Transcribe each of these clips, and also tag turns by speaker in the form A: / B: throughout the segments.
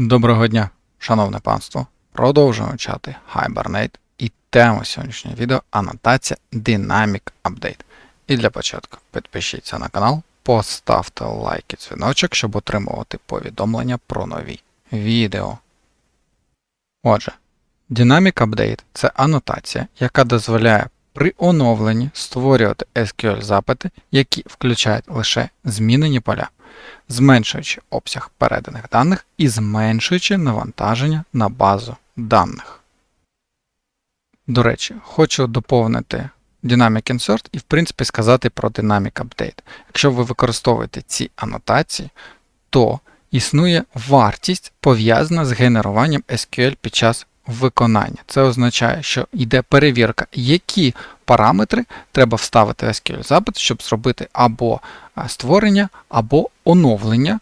A: Доброго дня, шановне панство. Продовжуємо чати Hibernate і тема сьогоднішнього відео анотація Dynamic Update. І для початку підпишіться на канал, поставте лайк і дзвіночок, щоб отримувати повідомлення про нові відео. Отже, Dynamic Update це анотація, яка дозволяє при оновленні створювати SQL запити, які включають лише змінені поля зменшуючи обсяг переданих даних і зменшуючи навантаження на базу даних. До речі, хочу доповнити Dynamic Insert і, в принципі, сказати про Dynamic Update. Якщо ви використовуєте ці анотації, то існує вартість пов'язана з генеруванням SQL під час виконання. Це означає, що йде перевірка, які параметри треба вставити в SQL запит, щоб зробити або створення, або оновлення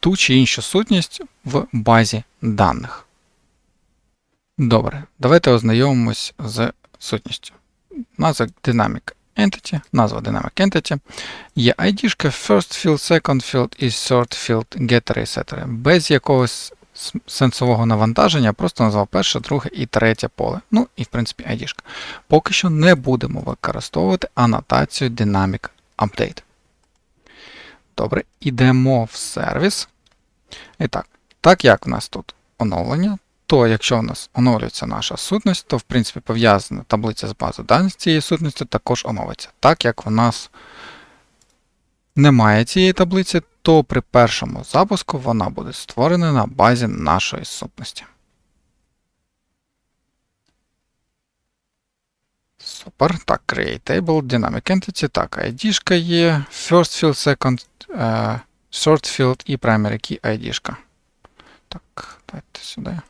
A: ту чи іншу сутність в базі даних. Добре, давайте ознайомимось з сутністю. Назва Dynamic Entity, назва Dynamic Entity. Є ID, first field, second field і third field, getter setter. Без якогось сенсового навантаження, просто назвав перше, друге і третє поле. Ну і в принципі ID. Поки що не будемо використовувати анотацію Dynamic Update. Добре, ідемо в сервіс. І так, так як в нас тут оновлення, то якщо у нас оновлюється наша сутність, то в принципі пов'язана таблиця з базою даних з цією сутністю також оновиться. Так як у нас немає цієї таблиці, то при першому запуску вона буде створена на базі нашої сутності. Супер. Так, Create Table, Dynamic Entity. Так, ID є, First Field, Second, е, Short Field і Primary Key ID. Так, давайте сюди.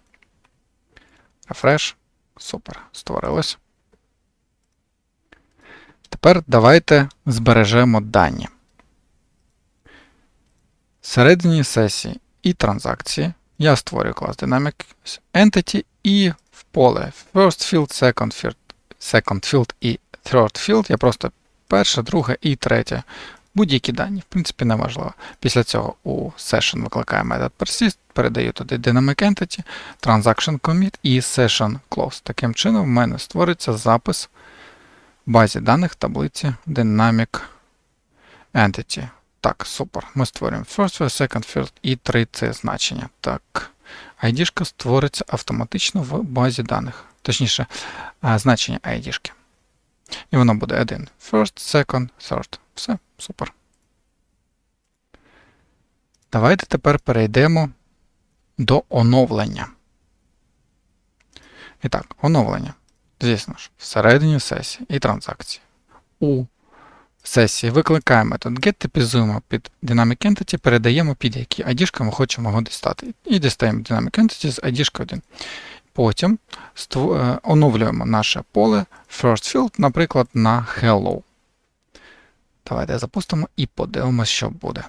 A: Refresh. Супер. Створилось. Тепер давайте збережемо дані. Всередині сесії і транзакції я створюю клас Dynamic Entity і в поле First Field, Second Field, Second Field і Third Field я просто перше, друге і третє. Будь-які дані, в принципі, не важливо. Після цього у Session викликаю метод persist, передаю туди Dynamic Entity, Transaction Commit і Session Close. Таким чином, в мене створиться запис в базі даних таблиці Dynamic Entity. Так, супер. Ми створюємо first, second field і 3 це значення. Так. ID створиться автоматично в базі даних. Точніше, значення ID. І воно буде один. First, second, third. Все, супер. Давайте тепер перейдемо до оновлення. І так, оновлення. Звісно ж, всередині сесії і транзакції. У сесії викликаємо метод get, типізуємо під Dynamic Entity, передаємо під які ID ми хочемо його дістати. І дістаємо Dynamic Entity з ID 1. Потім е, оновлюємо наше поле First Field, наприклад, на Hello. Давайте запустимо і подивимось, що буде.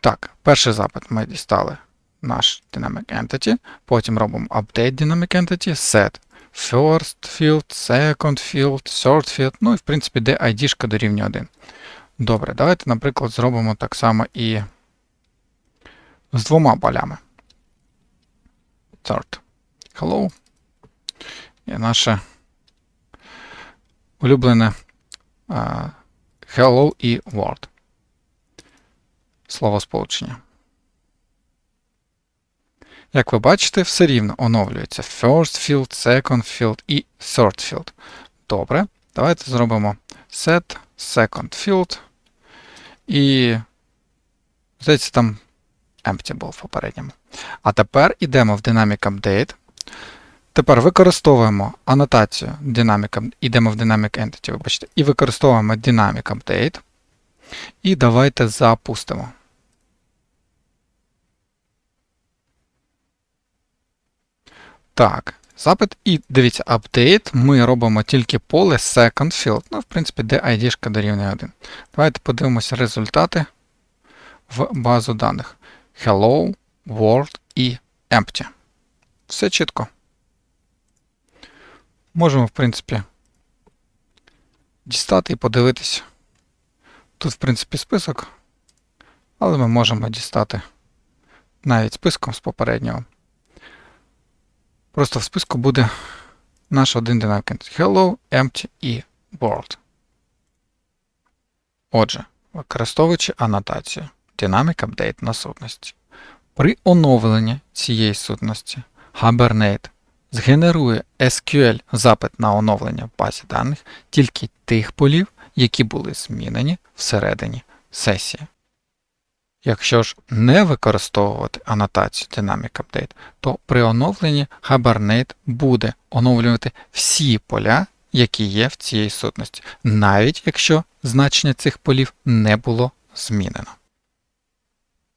A: Так, перший запит ми дістали наш Dynamic Entity, потім робимо Update Dynamic Entity, Set First Field, Second Field, Third Field, ну і в принципі, де ID дорівнює 1. Добре, давайте, наприклад, зробимо так само і з двома полями. Third. Hello. І наше улюблене Hello і Word. Слово сполучення. Як ви бачите, все рівно оновлюється First Field, Second Field і Third Field. Добре. Давайте зробимо Set Second Field. І, здається, там empty був в попередньому. А тепер йдемо в Dynamic Update. Тепер використовуємо анотацію Dynamic, йдемо в Dynamic Entity, вибачте, і використовуємо Dynamic Update. І давайте запустимо. Так, запит. І дивіться, апдейт. Ми робимо тільки поле Second Field. Ну, в принципі, де ID дорівнює 1. Давайте подивимося результати в базу даних. Hello, World і Empty. Все чітко. Можемо, в принципі, дістати і подивитися. Тут, в принципі, список, але ми можемо дістати навіть списком з попереднього. Просто в списку буде наш один динамік entity. Hello, empty і world. Отже, використовуючи анотацію Dynamic Update на сутності. При оновленні цієї сутності Hibernate згенерує SQL запит на оновлення в базі даних тільки тих полів, які були змінені всередині сесії. Якщо ж не використовувати анотацію Dynamic Update, то при оновленні Hibernate буде оновлювати всі поля, які є в цій сутності, навіть якщо значення цих полів не було змінено.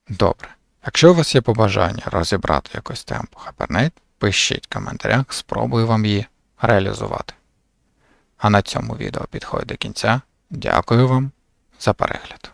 A: Добре. Якщо у вас є побажання розібрати якусь тему по Hibernate, пишіть в коментарях, спробую вам її реалізувати. А на цьому відео підходить до кінця. Дякую вам за перегляд.